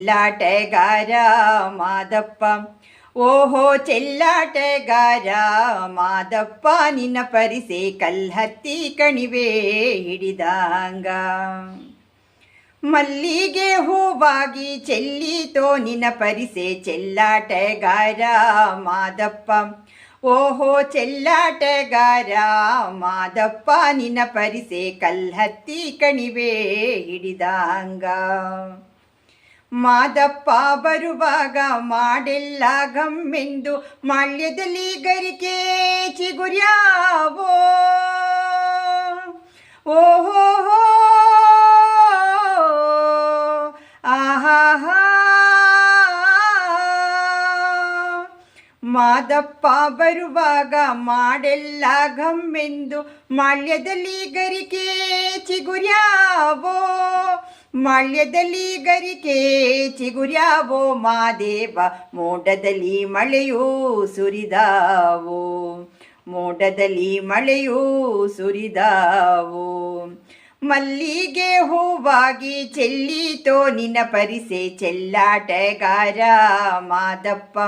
ಚೆಲ್ಲಾಟಗಾರ ಮಾದಪ್ಪ. ಓಹೋ ಚೆಲ್ಲಾಟಗಾರ ಮಾದಪ್ಪ, ನಿನ್ನ ಪರಿಸೆ ಕಲ್ಹತ್ತಿ ಕಣಿವೆ ಹಿಡಿದಾಂಗ. ಮಲ್ಲಿಗೆ ಹೂವಾಗಿ ಚೆಲ್ಲಿತೋ, ನಿನ್ನ ಪರಿಸೆ ಚೆಲ್ಲಾಟಗಾರ ಮಾದಪ್ಪ. ಓಹೋ ಚೆಲ್ಲಾಟಗಾರ ಮಾದಪ್ಪ, ನಿನ್ನ ಪರಿಸೆ ಕಲ್ಹತ್ತಿ ಕಣಿವೆ ಹಿಡಿದಂಗ. ಮಾದಪ್ಪ ಬರುವಾಗ ಮಾಡಿಲ್ಲ ಗಮ್ಮೆಂದು ಮಾಳ್ಯದಲ್ಲಿ ಗರಿಕೆ ಚಿಗುರ್ಯಾವೋ? ಓಹೋ ಆಹಾ ಮಾದಪ್ಪ ಬರುವಾಗ ಮಾಡೆಲ್ಲ ಗಮ್ಮೆಂದು ಮಾಳ್ಯದಲ್ಲಿ ಗರಿಕೆ ಚಿಗುರ್ಯಾವೋ? ಮಾಳ್ಯದಲ್ಲಿ ಗರಿಕೆ ಚಿಗುರ್ಯಾವೋ ಮಾದೇವ, ಮೋಡದಲ್ಲಿ ಮಳೆಯೂ ಸುರಿದಾವೋ. ಮೋಡದಲ್ಲಿ ಮಳೆಯೂ ಸುರಿದಾವು. ಮಲ್ಲಿಗೆ ಹೂವಾಗಿ ಚೆಲ್ಲೀತೋ ನಿನ್ನ ಪರಿಸೆ ಚೆಲ್ಲಾಟಗಾರ ಮಾದಪ್ಪ.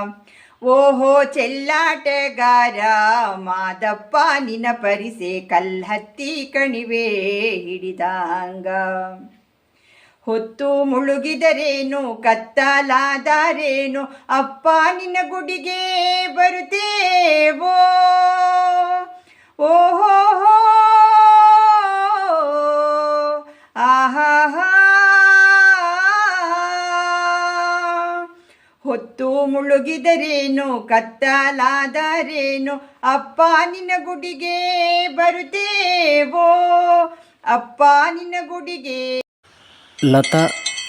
ಓಹೋ ಚೆಲ್ಲಾಟಗಾರ ಮಾದಪ್ಪ, ನಿನ್ನ ಪರಿಸೆ ಕಲ್ಹತ್ತಿ ಕಣಿವೆ ಹಿಡಿದಂಗ. ಹೊತ್ತು ಮುಳುಗಿದರೇನು, ಕತ್ತಲಾದಾರೇನು, ಅಪ್ಪ ನಿನ್ನ ಗುಡಿಗೆ ಬರುತ್ತೇವೋ? ಓಹೋ ಆಹಾ ಹೊತ್ತು ಮುಳುಗಿದರೇನು, ಕತ್ತಲಾದರೇನು, ಅಪ್ಪ ನಿನ್ನ ಗುಡಿಗೆ ಬರುತ್ತೇವೋ? ಅಪ್ಪ ನಿನ್ನ ಗುಡಿಗೆ ಲತಾ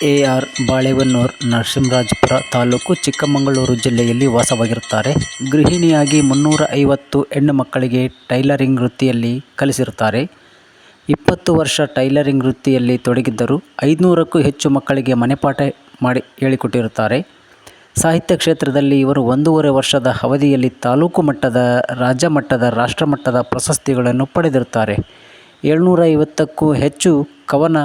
ಎ ಆರ್ ಬಾಳೆವನ್ನೂರ್ ನರಸಿಂಹರಾಜಪುರ ತಾಲೂಕು ಚಿಕ್ಕಮಗಳೂರು ಜಿಲ್ಲೆಯಲ್ಲಿ ವಾಸವಾಗಿರುತ್ತಾರೆ. ಗೃಹಿಣಿಯಾಗಿ ಮುನ್ನೂರ ಐವತ್ತು ಹೆಣ್ಣು ಮಕ್ಕಳಿಗೆ ಟೈಲರಿಂಗ್ ವೃತ್ತಿಯಲ್ಲಿ ಕಲಿಸಿರುತ್ತಾರೆ. ಇಪ್ಪತ್ತು ವರ್ಷ ಟೈಲರಿಂಗ್ ವೃತ್ತಿಯಲ್ಲಿ ತೊಡಗಿದ್ದರು ಐದುನೂರಕ್ಕೂ ಹೆಚ್ಚು ಮಕ್ಕಳಿಗೆ ಮನೆಪಾಠ ಮಾಡಿ ಹೇಳಿಕೊಟ್ಟಿರುತ್ತಾರೆ. ಸಾಹಿತ್ಯ ಕ್ಷೇತ್ರದಲ್ಲಿ ಇವರು ಒಂದೂವರೆ ವರ್ಷದ ಅವಧಿಯಲ್ಲಿ ತಾಲೂಕು ಮಟ್ಟದ, ರಾಜ್ಯ ಮಟ್ಟದ ರಾಷ್ಟ್ರಮಟ್ಟದ ಪ್ರಶಸ್ತಿಗಳನ್ನು ಪಡೆದಿರುತ್ತಾರೆ. ಏಳ್ನೂರ ಐವತ್ತಕ್ಕೂ ಹೆಚ್ಚು ಕವನ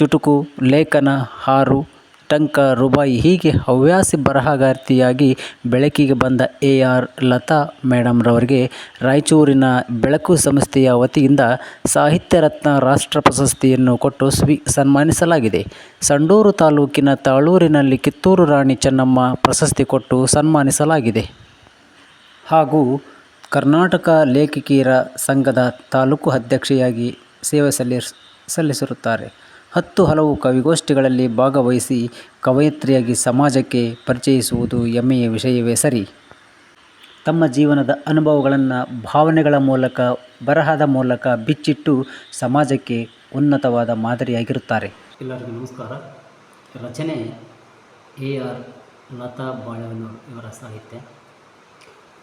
ಚುಟುಕು, ಲೇಖನ, ಹಾರು, ಟಂಕ, ರುಬಾಯಿ ಹೀಗೆ ಹವ್ಯಾಸಿ ಬರಹಗಾರ್ತಿಯಾಗಿ ಬೆಳಕಿಗೆ ಬಂದ ಎ ಆರ್ ಲತಾ ಮೇಡಮ್ರವರಿಗೆ ರಾಯಚೂರಿನ ಬೆಳಕು ಸಂಸ್ಥೆಯ ವತಿಯಿಂದ ಸಾಹಿತ್ಯ ರತ್ನ ರಾಷ್ಟ್ರ ಪ್ರಶಸ್ತಿಯನ್ನು ಕೊಟ್ಟು ಸ್ವಿ ಸನ್ಮಾನಿಸಲಾಗಿದೆ. ಸಂಡೂರು ತಾಲೂಕಿನ ತಾಳೂರಿನಲ್ಲಿ ಕಿತ್ತೂರು ರಾಣಿ ಚೆನ್ನಮ್ಮ ಪ್ರಶಸ್ತಿ ಕೊಟ್ಟು ಸನ್ಮಾನಿಸಲಾಗಿದೆ. ಹಾಗೂ ಕರ್ನಾಟಕ ಲೇಖಕಿಯರ ಸಂಘದ ತಾಲೂಕು ಅಧ್ಯಕ್ಷೆಯಾಗಿ ಸೇವೆ ಸಲ್ಲಿಸ್, ಸಲ್ಲಿಸಿರುತ್ತಾರೆ. ಹತ್ತು ಹಲವು ಕವಿಗೋಷ್ಠಿಗಳಲ್ಲಿ ಭಾಗವಹಿಸಿ ಕವಯತ್ರಿಯಾಗಿ ಸಮಾಜಕ್ಕೆ ಪರಿಚಯಿಸುವುದು ಹೆಮ್ಮೆಯ ವಿಷಯವೇ ಸರಿ. ತಮ್ಮ ಜೀವನದ ಅನುಭವಗಳನ್ನು ಭಾವನೆಗಳ ಮೂಲಕ, ಬರಹದ ಮೂಲಕ ಬಿಚ್ಚಿಟ್ಟು ಸಮಾಜಕ್ಕೆ ಉನ್ನತವಾದ ಮಾದರಿಯಾಗಿರುತ್ತಾರೆ. ಎಲ್ಲರಿಗೂ ನಮಸ್ಕಾರ. ರಚನೆ ಎ ಆರ್ ಲತಾ ಬಾಳೆಹೊನ್ನೂರು ಇವರ ಸಾಹಿತ್ಯ.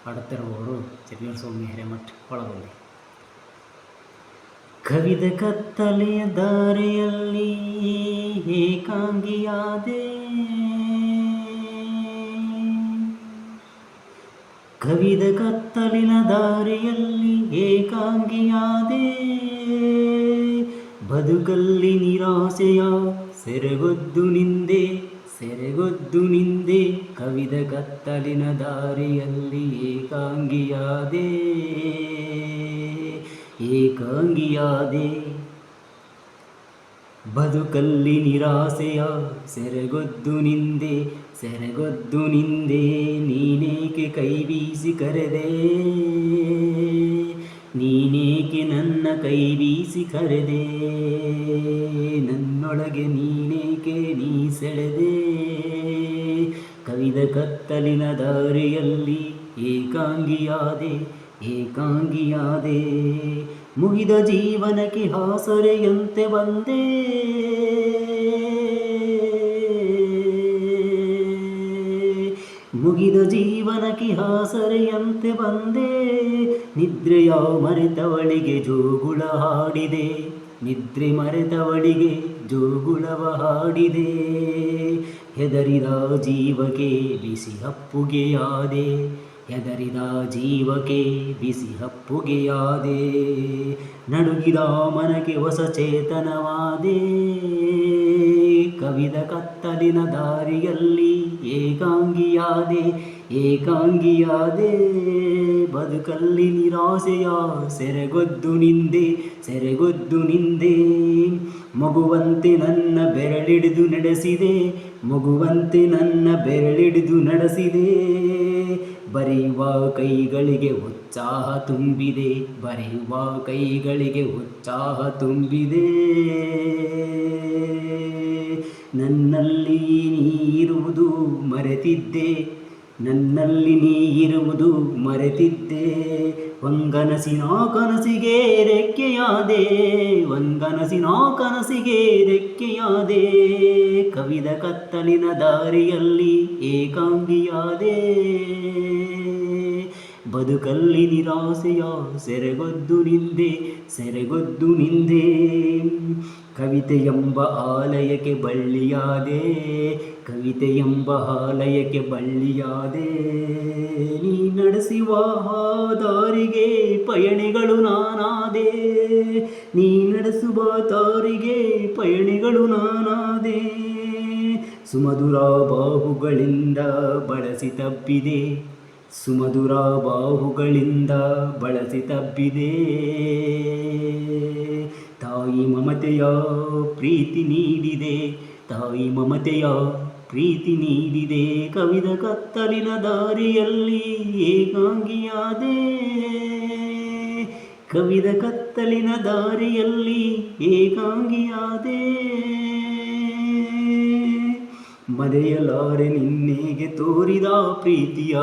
ಹಾಡುತ್ತಿರುವವರು ಚಿರ್ನೂರು ಸ್ವಾಮಿ ಹಿರೇಮಠ್ ಒಳಗೊಂಡಿ ಕವಿದ ಕತ್ತಲೆಯ ದಾರಿಯಲ್ಲಿ ಏಕಾಂಗಿಯಾದೆ. ಕವಿದ ಕತ್ತಲಿನ ದಾರಿಯಲ್ಲಿ ಏಕಾಂಗಿಯಾದೆ. ಬದುಕಲ್ಲಿ ನಿರಾಸೆಯ ಸೆರೆಗೊದ್ದು ನಿಂದೆ ಸೆರೆಗೊದ್ದು ನಿಂದೆ. ಕವಿದ ಕತ್ತಲಿನ ದಾರಿಯಲ್ಲಿ ಏಕಾಂಗಿಯಾದೆ. ಏಕಾಂಗಿಯಾದೆ. ಬದುಕಲ್ಲಿ ನಿರಾಸೆಯ ಸೆರೆಗೊದ್ದು ನಿಂದೆ ಸೆರೆಗೊದ್ದು ನಿಂದೆ, ನೀನೇಕೆ ಕೈ ಬೀಸಿ ಕರೆದೆ. ನೀನೇಕೆ ನನ್ನ ಕೈ ಬೀಸಿ ಕರೆದೆ. ನನ್ನೊಳಗೆ ನೀನೇಕೆ ನೀ ಸೆಳೆದೆ. ಕವಿದ ಕತ್ತಲಿನ ದಾರಿಯಲ್ಲಿ ಏಕಾಂಗಿಯಾದೆ ಏಕಾಂಗಿಯಾದೆ, ಮುಗಿದ ಜೀವನಕ್ಕೆ ಹಾಸರೆಯಂತೆ ಬಂದೇ. ಮುಗಿದ ಜೀವನಕ್ಕೆ ಹಾಸರೆಯಂತೆ ಬಂದೇ. ನಿದ್ರೆಯ ಮರೆತವಳಿಗೆ ಜೋಗುಳ ಹಾಡಿದೆ. ನಿದ್ರೆ ಮರೆತವಳಿಗೆ ಜೋಗುಳವ ಹಾಡಿದೆ. ಹೆದರಿದ ಜೀವಕ್ಕೆ ಬಿಸಿ ಹಪ್ಪುಗೆಯಾದೆ ಹೆದರಿದ ಜೀವಕ್ಕೆ ಬಿಸಿ ಹಪ್ಪುಗೆಯಾದೆ ನಡುಗಿದ ಮನಕ್ಕೆ ಹೊಸ ಚೇತನವಾದೆ. ಕವಿದ ಕತ್ತಲಿನ ದಾರಿಯಲ್ಲಿ ಏಕಾಂಗಿಯಾದೆ ಏಕಾಂಗಿಯಾದೆ. ಬದುಕಲ್ಲಿ ನಿರಾಸೆಯ ಸೆರೆಗೊದ್ದು ನಿಂದೆ ಸೆರೆಗೊದ್ದು ನಿಂದೆ. ಮಗುವಂತೆ ನನ್ನ ಬೆರಳಿಡಿದು ನಡೆಸಿದೆ, ಮಗುವಂತೆ ನನ್ನ ಬೆರಳಿಡಿದು ನಡೆಸಿದೆ. ಬರೆಯುವ ಕೈಗಳಿಗೆ ಉತ್ಸಾಹ ತುಂಬಿದೆ, ಬರೆಯುವ ಕೈಗಳಿಗೆ ಉತ್ಸಾಹ ತುಂಬಿದೆ. ನನ್ನಲ್ಲಿ ನೀರುವುದು ಮರೆತಿದ್ದೆ, ನನ್ನಲ್ಲಿ ನೀ ಇರುವುದು ಮರೆತಿದ್ದೆ. ಒಂಗನಸಿನ ಕನಸಿಗೆ ರೆಕ್ಕೆಯಾದೆ ಒಂಗನಸಿನ ಕನಸಿಗೆ ರೆಕ್ಕೆಯಾದೆ. ಕವಿದ ಕತ್ತಲಿನ ದಾರಿಯಲ್ಲಿ ಏಕಾಂಗಿಯಾದೆ. ಬದುಕಲ್ಲಿ ನಿರಾಸೆಯ ಸೆರೆಗೊದ್ದು ನಿಂದೆ ಸೆರೆಗೊದ್ದು ನಿಂದೆ. ಕವಿತೆ ಎಂಬ ಆಲಯಕ್ಕೆ ಬಳ್ಳಿಯಾದೆ ಕವಿತೆ ಎಂಬ ಆಲಯಕ್ಕೆ ಬಳ್ಳಿಯಾದೆ. ನೀ ನಡೆಸುವ ದಾರಿಗೆ ಪಯಣಿಗಳು ನಾನಾದೆ, ನೀ ನಡೆಸುವ ದಾರಿಗೆ ಪಯಣಿಗಳು ನಾನಾದೆ. ಸುಮಧುರ ಬಾಹುಗಳಿಂದ ಬಳಸಿ ತಪ್ಪಿದೆ ಸುಮಧುರ ಬಾಹುಗಳಿಂದ ಬಳಸಿ ತಬ್ಬಿದೆ. ತಾಯಿ ಮಮತೆಯ ಪ್ರೀತಿ ನೀಡಿದೆ. ತಾಯಿ ಮಮತೆಯ ಪ್ರೀತಿ ನೀಡಿದೆ. ಕವಿದ ಕತ್ತಲಿನ ದಾರಿಯಲ್ಲಿ ಏಕಾಂಗಿಯಾದೆ. ಕವಿದ ಕತ್ತಲಿನ ದಾರಿಯಲ್ಲಿ ಏಕಾಂಗಿಯಾದೆ. ಮರೆಯಲಾರೆ ನಿನ್ನೆಗೆ ತೋರಿದ ಪ್ರೀತಿಯ,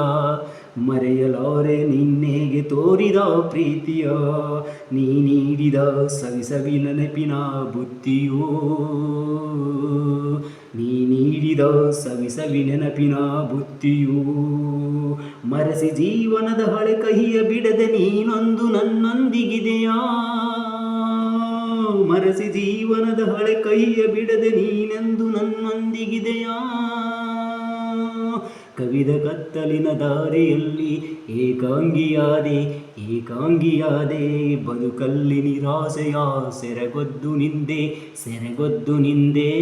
ಮರೆಯಲಾರೆ ನಿನ್ನೆಗೆ ತೋರಿದ ಪ್ರೀತಿಯ, ನೀ ನೀಡಿದ ಸವಿ ಸವಿ ನೆನಪಿನ ಬುತ್ತಿಯೋ ನೀ ನೀಡಿದ ಸವಿ ಸವಿ ನೆನಪಿನ ಬುದ್ಧಿಯೋ. ಮರೆಸಿ ಜೀವನದ ಹಳೆ ಕಹಿಯ ಬಿಡದೆ ನೀನೊಂದು ನನ್ನೊಂದಿಗಿದೆಯಾ? ಮರೆಸಿ ಜೀವನದ ಹಳೆ ಕೈಯ ಬಿಡದೆ ನೀನೆಂದು ನನ್ನೊಂದಿಗಿದೆಯಾ ಕವಿದ ಕತ್ತಲಿನ ದಾರಿಯಲ್ಲಿ ಏಕಾಂಗಿಯಾದೆ ಏಕಾಂಗಿಯಾದೆ ಬದುಕಲ್ಲಿ ನಿರಾಸೆಯ ಸೆರೆಗೊದ್ದು ನಿಂದೆ ಸೆರೆಗೊದ್ದು ನಿಂದೆ.